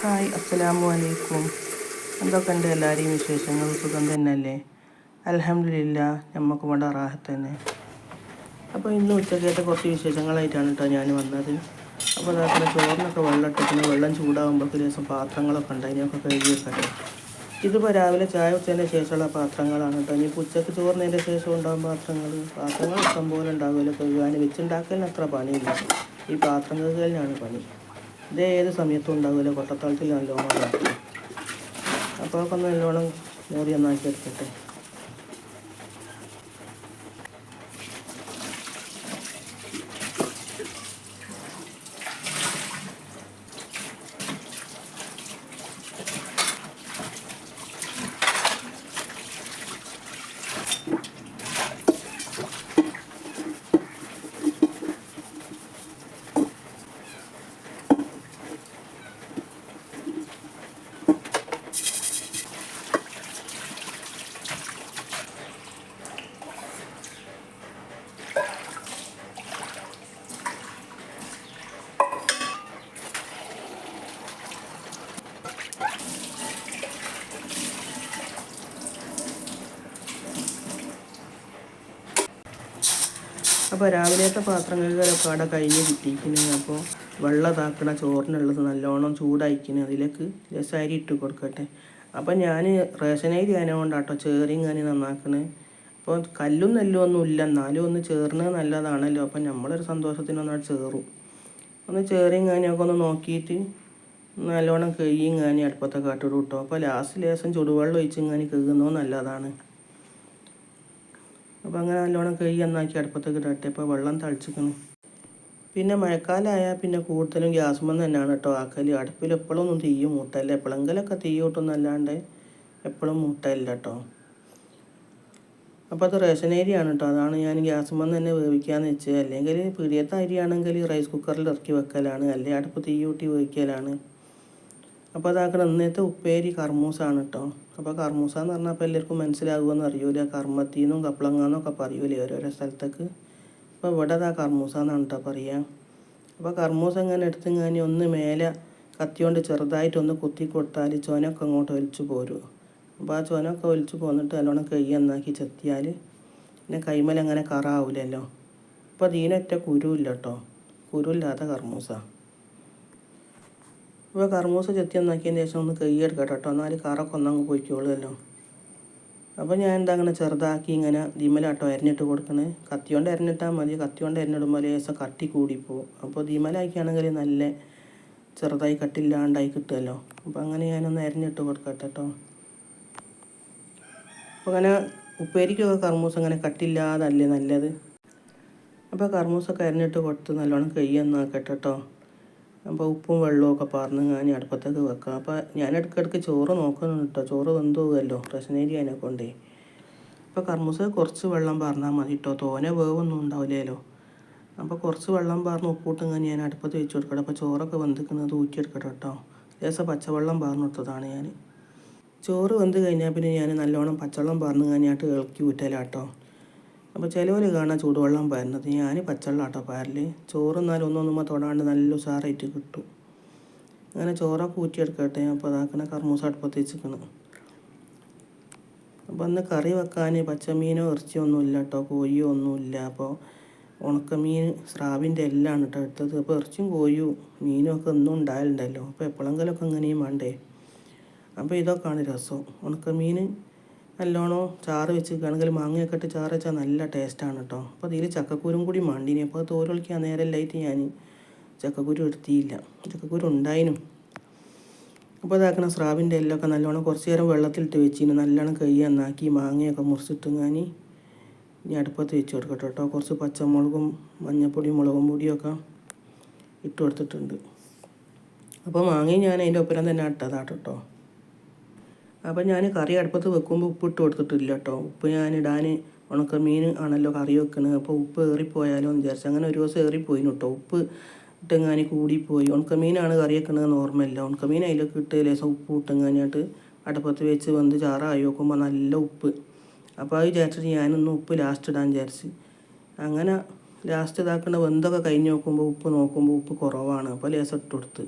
Hi അസ്സലാമു അലൈക്കും. എന്തൊക്കെ ഉണ്ട് എല്ലാവരെയും വിശേഷങ്ങൾ? സുഖം തന്നെയല്ലേ? അലഹമില്ല നമുക്ക് ഇവിടെ റാഹത്ത് തന്നെ. അപ്പോൾ ഇന്ന് ഉച്ചക്കത്തെ കുറച്ച് വിശേഷങ്ങളായിട്ടാണ് കേട്ടോ ഞാൻ വന്നത്. അപ്പോൾ അതാക്കുന്ന ചോറിനൊക്കെ വെള്ളം ഇട്ടിട്ട് വെള്ളം ചൂടാകുമ്പോൾ ദിവസം പാത്രങ്ങളൊക്കെ ഉണ്ട്. അതിനൊക്കെ കഴുകി വെക്കട്ടെ. ഇതിപ്പോൾ രാവിലെ ചായ ഉച്ചതിന്റെ ശേഷമുള്ള പാത്രങ്ങളാണ് കേട്ടോ. ഇനി ഉച്ചയ്ക്ക് ചോറിനതിന്റെ ശേഷം ഉണ്ടാകും പാത്രങ്ങൾ. പാത്രങ്ങൾ ഇഷ്ടം പോലെ ഉണ്ടാകുമല്ലോ കഴുകാൻ. വെച്ചുണ്ടാക്കലിന് അത്ര പണിയില്ല. ഈ പാത്രം തന്നെയാണ് പണി. ഇത് ഏത് സമയത്തും ഉണ്ടാകില്ല കൊട്ടത്തളത്തിൽ നല്ലോണം അപ്പോൾ നല്ലോണം മോറി ഒന്നാക്കി എടുക്കട്ടെ അപ്പോൾ രാവിലത്തെ പാത്രം കഴുകലൊക്കെ അവിടെ കഴിഞ്ഞ് കിട്ടിയിരിക്കുന്നത് അപ്പോൾ വെള്ളം താക്കണ ചോറിനുള്ളത് നല്ലോണം ചൂടായിരിക്കുന്നത് അതിലേക്ക് രസാരി ഇട്ട് കൊടുക്കട്ടെ. അപ്പോൾ ഞാൻ റേഷൻ അരി ആയതുകൊണ്ടാട്ടോ ചേറിയും ഞാൻ നന്നാക്കണേ. അപ്പോൾ കല്ലും നെല്ലും ഒന്നും ഇല്ല. എന്നാലും ഒന്ന് ചേർന്നത് നല്ലതാണല്ലോ. അപ്പം നമ്മളൊരു സന്തോഷത്തിനൊന്നാണ് ചേറും. ഒന്ന് ചേറിയും കാനിയൊക്കെ ഒന്ന് നോക്കിയിട്ട് നല്ലോണം കഴിയും കാനി അടുപ്പത്തെ കാട്ടിട്ട് കിട്ടും അപ്പോൾ ലാസ്റ്റ് ലേശം ചുടുവെള്ളം ഒഴിച്ചും കാനി കഴുകുന്നത് നല്ലതാണ്. അപ്പോൾ അങ്ങനെ നല്ലോണം കൈ നന്നാക്കി അടുപ്പത്തൊക്കെ ഇടട്ടെ ഇപ്പോൾ വെള്ളം തളിച്ചിക്കണം. പിന്നെ മഴക്കാലമായാൽ പിന്നെ കൂടുതലും ഗ്യാസ് മന്ന് തന്നെയാണ് കേട്ടോ ആക്കൽ അടുപ്പിൽ എപ്പോഴും ഒന്നും തീ മൂട്ടല്ല. എപ്പോഴെങ്കിലൊക്കെ തീ കൂട്ടുന്നല്ലാണ്ട് എപ്പോഴും മൂട്ടല്ല കേട്ടോ. അപ്പോൾ അത് റേഷൻ അരിയാണ് കേട്ടോ. അതാണ് ഞാൻ ഗ്യാസ് മന്ന് തന്നെ വേവിക്കാന്ന് വെച്ചത് അല്ലെങ്കിൽ പീടിയത്തെ അരിയാണെങ്കിൽ റൈസ് കുക്കറിൽ ഇറക്കി വെക്കലാണ്. അല്ലെങ്കിൽ അടുപ്പ് തീ കൂട്ടി വേവിക്കലാണ്. അപ്പോൾ അതാക്കണം ഇന്നത്തെ ഉപ്പേരി കർമൂസാണ് കേട്ടോ അപ്പോൾ കർമൂസ എന്ന് പറഞ്ഞാൽ അപ്പോൾ എല്ലാവർക്കും മനസ്സിലാകുമെന്ന് അറിയൂല നിന്നും കപ്പളങ്ങാന്നൊക്കെ പറയൂലേ ഓരോരോ സ്ഥലത്തേക്ക്? അപ്പോൾ ഇവിടെ അതാ കർമൂസ എന്നാണ് കേട്ടോ പറയുക അപ്പോൾ കർമൂസ ഇങ്ങനെ എടുത്ത് കഴിഞ്ഞാൽ ഒന്ന് മേലെ കത്തിയോണ്ട് ചെറുതായിട്ടൊന്ന് കുത്തി കൊടുത്താൽ ചോനൊക്കെ അങ്ങോട്ട് ഒലിച്ചു പോരും. അപ്പോൾ ആ ചോനൊക്കെ ഒലിച്ചു പോന്നിട്ട് നല്ലോണം കൈ എന്നാക്കി ചെത്തിയാൽ പിന്നെ കൈമലങ്ങനെ കറാവൂലല്ലോ. അപ്പോൾ അതിനൊറ്റ കുരുവില്ല കേട്ടോ കുരുവില്ലാത്ത കർമൂസ. ഇപ്പോൾ കർമൂസ ചെത്തി ഒന്നാക്കിയതിന് ശേഷം ഒന്ന് കയ്യെടുക്കാം കേട്ടോ. എന്നാൽ കറൊക്കെ ഒന്നങ്ങ് പൊയ്ക്കോളുമല്ലോ. അപ്പോൾ ഞാൻ എന്താ അങ്ങനെ ചെറുതാക്കി ഇങ്ങനെ ദിമലാട്ടോ അരിഞ്ഞിട്ട് കൊടുക്കണേ. കത്തി കൊണ്ട് അരിഞ്ഞിട്ടാൽ മതി. കത്തി കൊണ്ട് അരിഞ്ഞിടുമ്പോൾ ലേശം കട്ടി കൂടിപ്പോവും. അപ്പോൾ ദിമലാക്കിയാണെങ്കിൽ നല്ല ചെറുതായി കട്ടില്ലാണ്ടായി കിട്ടുമല്ലോ. അപ്പോൾ അങ്ങനെ ഞാനൊന്ന് അരിഞ്ഞിട്ട് കൊടുക്കട്ടെ കേട്ടോ. അപ്പോൾ അങ്ങനെ ഉപ്പേരിക്കൊക്കെ കർമ്മൂസ് അങ്ങനെ കട്ടില്ലാതല്ലേ നല്ലത്? അപ്പോൾ കർമ്മൂസൊക്കെ അരിഞ്ഞിട്ട് കൊടുത്ത് നല്ലോണം കയ്യൊന്നാക്കട്ടെ കേട്ടോ. അപ്പോൾ ഉപ്പും വെള്ളവും ഒക്കെ പറഞ്ഞ് ഞാൻ അടുപ്പത്തേക്ക് വെക്കാം. അപ്പോൾ ഞാൻ ഇടയ്ക്കിടയ്ക്ക് ചോറ് നോക്കുന്നുണ്ട് കേട്ടോ ചോറ് വെന്ത് പോകുമല്ലോ റേഷനരി അതിനെ കൊണ്ടേ. അപ്പോൾ കർമ്മസ് കുറച്ച് വെള്ളം പറഞ്ഞാൽ മതി കേട്ടോ തോനെ വേവൊന്നും ഉണ്ടാവില്ലല്ലോ അപ്പോൾ കുറച്ച് വെള്ളം പറഞ്ഞ് ഉപ്പിട്ടും ഞാൻ അടുപ്പത്ത് വെച്ച് കൊടുക്കട്ടെ. അപ്പോൾ ചോറൊക്കെ വെന്തിക്കുന്നത് ഊറ്റിയെടുക്കട്ടെ കേട്ടോ ലേശം പച്ചവെള്ളം പറഞ്ഞു കൊടുത്തതാണ് ഞാൻ ചോറ് വെന്ത് കഴിഞ്ഞാൽ പിന്നെ ഞാൻ നല്ലോണം പച്ചവെള്ളം പറഞ്ഞ് കഴിഞ്ഞാട്ട് ഇളക്കി ഊറ്റലാട്ടോ അപ്പോൾ ചിലവർ കാണാൻ ചൂടുവെള്ളം പാരുന്നത്. ഞാൻ പച്ചവെള്ളം ആട്ടോ പാരൽ ചോറ് എന്നാലും ഒന്നൊന്നുമ്പോൾ തൊടാണ്ട് നല്ല ഉഷാറായിട്ട് കിട്ടും. അങ്ങനെ ചോറൊക്കെ ഊറ്റിയെടുക്കട്ടെ. അപ്പോൾ അതാക്കണ കർമൂസ അടുപ്പത്ത് വെച്ചിരിക്കണം അപ്പോൾ അന്ന് കറി വെക്കാൻ പച്ചമീനോ ഇറച്ചിയോ ഒന്നും ഇല്ല കേട്ടോ കോഴിയോ ഒന്നുമില്ല അപ്പോൾ ഉണക്കമീൻ സ്രാവിന്റെ എല്ലാം കേട്ടോ എടുത്തത്. അപ്പോൾ ഇറച്ചിയും കോഴിയും മീനും ഒക്കെ ഒന്നും ഉണ്ടായാലുണ്ടല്ലോ അപ്പോൾ എപ്പോഴെങ്കിലുമൊക്കെ അങ്ങനെയും വേണ്ടേ? അപ്പോൾ ഇതൊക്കെയാണ് രസം. ഉണക്കമീൻ നല്ലോണം ചാറ് വെച്ച് കണക്കിൽ മാങ്ങയൊക്കെ ഇട്ട് ചാറ് വെച്ചാൽ നല്ല ടേസ്റ്റാണ് കേട്ടോ. അപ്പോൾ അതിൽ ചക്കക്കുരും കൂടി മണ്ടിനി. അപ്പോൾ അത് നേരെ ലൈറ്റ് ഞാൻ ചക്കക്കുരു എടുത്തിയില്ല. ചക്കക്കുരു ഉണ്ടായിനും. അപ്പോൾ ഇതാക്കണ സ്രാവിന്റെ എല്ലൊക്കെ നല്ലോണം കുറച്ച് നേരം വെള്ളത്തിലിട്ട് വെച്ചിന് നല്ലോണം കൈ നന്നാക്കി മാങ്ങയൊക്കെ മുറിച്ചിട്ട് ഞാൻ ഇനി അടുപ്പത്ത് വെച്ച് കൊടുക്കട്ടെ കേട്ടോ. കുറച്ച് പച്ചമുളകും മഞ്ഞപ്പൊടിയും മുളകും പൊടിയൊക്കെ ഇട്ട് കൊടുത്തിട്ടുണ്ട്. അപ്പോൾ മാങ്ങയും ഞാൻ അതിന്റെ ഒപ്പരം തന്നെ ഇട്ടതാട്ടോ അപ്പോൾ ഞാൻ കറി അടുപ്പത്ത് വെക്കുമ്പോൾ ഉപ്പ് ഇട്ട് കൊടുത്തിട്ടില്ല കേട്ടോ ഉപ്പ് ഞാൻ ഇടാൻ ഉണക്ക മീൻ ആണല്ലോ കറി വെക്കണത് അപ്പോൾ ഉപ്പ് ഏറിപ്പോയാലോ എന്ന് വിചാരിച്ചു അങ്ങനെ ഒരു ദിവസം ഏറിപ്പോയിന് കേട്ടോ ഉപ്പ് ഇട്ടെങ്ങാനി കൂടിപ്പോയി. ഉണക്കമീനാണ് കറി വെക്കണത് ഉണക്ക ഉണക്കമീൻ അതിലൊക്കെ ഇട്ട് ലേശം ഉപ്പ് ഇട്ടെങ്ങാനായിട്ട് അടുപ്പത്ത് വെച്ച് വന്ന് ചാറായി നോക്കുമ്പോൾ നല്ല ഉപ്പ്. അപ്പോൾ അത് വിചാരിച്ചിട്ട് ഞാനൊന്ന് ഉപ്പ് ലാസ്റ്റ് ഇടാൻ വിചാരിച്ച്. അങ്ങനെ ലാസ്റ്റ് ഇതാക്കേണ്ട വെന്തൊക്കെ കഴിഞ്ഞ് നോക്കുമ്പോൾ ഉപ്പ് നോക്കുമ്പോൾ ഉപ്പ് കുറവാണ്. അപ്പോൾ ലേശം ഇട്ട് കൊടുത്ത്.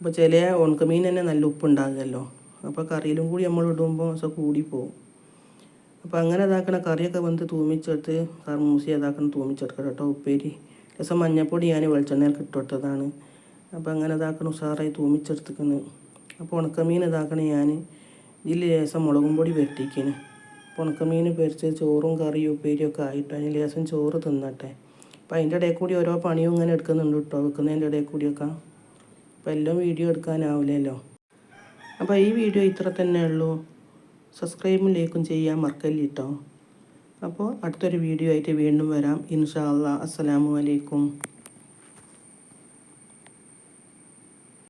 അപ്പോൾ ചില ഉണക്കമീൻ തന്നെ നല്ല ഉപ്പുണ്ടാകുമല്ലോ അപ്പോൾ കറിയിലും കൂടി നമ്മൾ ഇടുമ്പോൾ സോ കൂടിപ്പോവും അപ്പോൾ അങ്ങനെ ഇതാക്കണ കറിയൊക്കെ വന്ന് തൂമിച്ചെടുത്ത് കർമൂസി ഇതാക്കണം തൂമിച്ചെടുക്കണം കേട്ടോ ഉപ്പേരി. രസം മഞ്ഞപ്പൊടി ഞാൻ വെളിച്ചെണ്ണയിൽ ഇട്ടുകൊടുത്തതാണ് അപ്പോൾ അങ്ങനെ ഇതാക്കണം ഉഷാറായി തൂമിച്ചെടുത്തിക്കുന്നു അപ്പോൾ ഉണക്കമീൻ ഇതാക്കണ ഞാൻ ഇതിൽ ലേസം മുളകും പൊടി വെട്ടിക്കുന്നു അപ്പോൾ ഉണക്കമീൻ പൊരിച്ച് ചോറും കറിയും ഉപ്പേരിയും ഒക്കെ ആയിട്ട് അതിന് ലേസം ചോറ് തിന്നട്ടെ. അപ്പോൾ അതിന്റെ ഇടയിൽ കൂടി ഓരോ പണിയും ഇങ്ങനെ എടുക്കുന്നുണ്ട് കേട്ടോ വെക്കുന്നതിന്റെ ഇടയിൽ കൂടിയൊക്കെ. അപ്പോൾ എല്ലാം വീഡിയോ എടുക്കാനാവില്ലല്ലോ. അപ്പോൾ ഈ വീഡിയോ ഇത്ര തന്നെ ഉള്ളൂ. സബ്സ്ക്രൈബും ലൈക്കും ചെയ്യാൻ മറക്കല്ല കേട്ടോ അപ്പോൾ അടുത്തൊരു വീഡിയോ ആയിട്ട് വീണ്ടും വരാം. ഇൻഷാ അല്ലാ അസ്സലാമു അലൈക്കും.